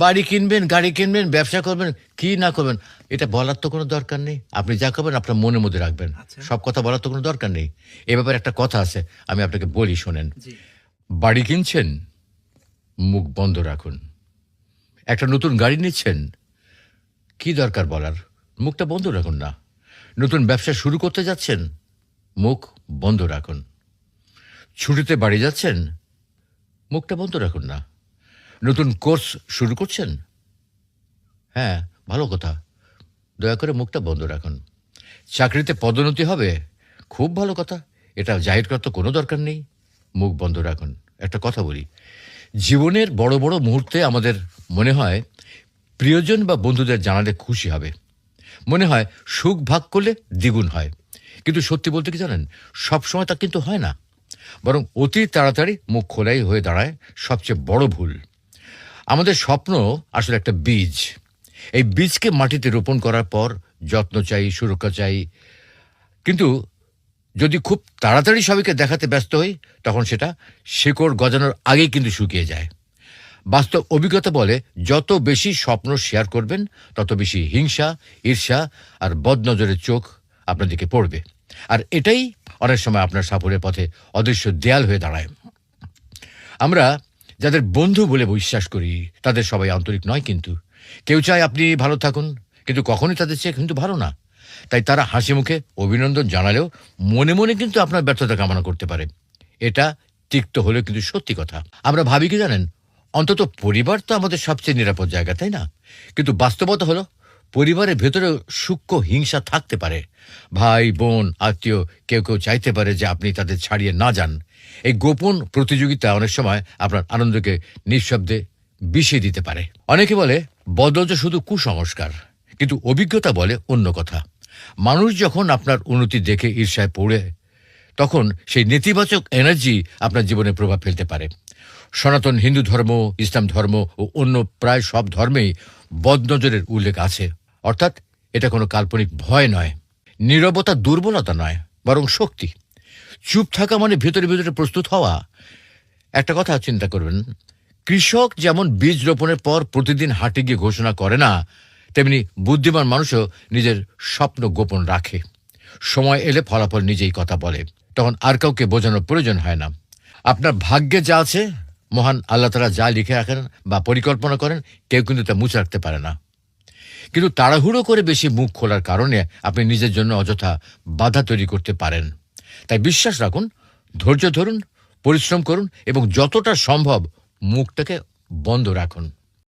বাড়ি কিনবেন গাড়ি কিনবেন ব্যবসা করবেন কি না করবেন এটা বলার তো কোনো দরকার নেই। আপনি যা করবেন আপনার মনের মধ্যে রাখবেন। সব কথা বলার তো কোনো দরকার নেই। এ ব্যাপারে একটা কথা আছে আমি আপনাকে বলি শোনেন। বাড়ি কিনছেন মুখ বন্ধ রাখুন। একটা নতুন গাড়ি নিচ্ছেন কি দরকার বলার? মুখটা বন্ধ রাখুন না। নতুন ব্যবসা শুরু করতে যাচ্ছেন মুখ বন্ধ রাখুন। ছুটিতে বাড়ি যাচ্ছেন মুখটা বন্ধ রাখুন না। নতুন কোর্স শুরু করছেন? হ্যাঁ ভালো কথা। দয়া করে মুখটা বন্ধ রাখুন। চাকরিতে পদোন্নতি হবে? খুব ভালো কথা। এটা জাহির করার তো কোনো দরকার নেই। মুখ বন্ধ রাখুন। একটা কথা বলি। জীবনের বড় বড় মুহূর্তে আমাদের মনে হয়, প্রিয়জন বা বন্ধুদের জানালে খুশি হবে। মনে হয়, সুখ ভাগ করলে দ্বিগুণ হয়। কিন্তু সত্যি বলতে কি জানেন? সবসময় তা কিন্তু হয় না। বরং অতি তাড়াতাড়ি মুখ খোলাই হয়ে দাঁড়ায় সবচেয়ে বড় ভুল। আমাদের স্বপ্ন আসলে একটা বীজ। এই বীজকে মাটিতে রোপণ করার পর যত্ন চাই, সুরক্ষা চাই। কিন্তু যদি খুব তাড়াতাড়ি সবাইকে দেখাতে ব্যস্ত হই, তখন সেটা শেকড় গজানোর আগেই কিন্তু শুকিয়ে যায়। বাস্তব অভিজ্ঞতা বলে যত বেশি স্বপ্ন শেয়ার করবেন, তত বেশি হিংসা, ঈর্ষা আর বদনজরের চোখ আপনার দিকে পড়বে। আর এটাই অনেক সময় আপনার সাফল্যের পথে অদৃশ্য দেয়াল হয়ে দাঁড়ায়। আমরা যাদের বন্ধু বলে বিশ্বাস করি, তাদের সবাই আন্তরিক নয় কিন্তু। কেউ চায় আপনি ভালো থাকুন, কিন্তু কখনোই তাদের চেয়ে কিন্তু ভালো না। তাই তারা হাসি মুখে অভিনন্দন জানালেও মনে মনে কিন্তু আপনার ব্যর্থতা কামনা করতে পারে। এটা তিক্ত হলেও কিন্তু সত্যি কথা। আমরা ভাবি কি জানেন? অন্তত পরিবার তো আমাদের সবচেয়ে নিরাপদ জায়গা, তাই না? কিন্তু বাস্তবতা হলো পরিবারের ভেতরে সূক্ষ্ম হিংসা থাকতে পারে। ভাই, বোন, আত্মীয়, কেউ কেউ চাইতে পারে যে আপনি তাদের ছাড়িয়ে না যান। এই গোপন প্রতিযোগিতা অনেক সময় আপনার আনন্দকে নিঃশব্দে বিষিয়ে দিতে পারে। অনেকে বলে বদল তো শুধু কুসংস্কার, কিন্তু অভিজ্ঞতা বলে অন্য কথা। মানুষ যখন আপনার উন্নতি দেখে ঈর্ষায় পড়ে, তখন সেই নেতিবাচক এনার্জি আপনার জীবনে প্রভাব ফেলতে পারে। সনাতন হিন্দু ধর্ম, ইসলাম ধর্ম ও অন্য প্রায় সব ধর্মেই বদনজরের উল্লেখ আছে। অর্থাৎ এটা কোনো কাল্পনিক ভয় নয়। নীরবতা দুর্বলতা নয়, বরং শক্তি। চুপ থাকা মানে ভেতরে ভেতরে প্রস্তুত হওয়া। একটা কথা চিন্তা করবেন, কৃষক যেমন বীজ রোপণের পর প্রতিদিন হাটে গিয়ে ঘোষণা করে না, তেমনি বুদ্ধিমান মানুষও নিজের স্বপ্ন গোপন রাখে। সময় এলে ফলাফল নিজেই কথা বলে, তখন আর কাউকে বোঝানোর প্রয়োজন হয় না। আপনার ভাগ্যে যা আছে, মহান আল্লাহ তারা যা লিখে রাখেন বা পরিকল্পনা করেন, কেউ কিন্তু তা মুছে রাখতে পারে না। কিন্তু তাড়াহুড়ো করে বেশি মুখ খোলার কারণে আপনি নিজের জন্য অযথা বাধা তৈরি করতে পারেন। তাই বিশ্বাস রাখুন, ধৈর্য ধরুন, পরিশ্রম করুন এবং যতটা সম্ভব মুখটাকে বন্ধ রাখুন।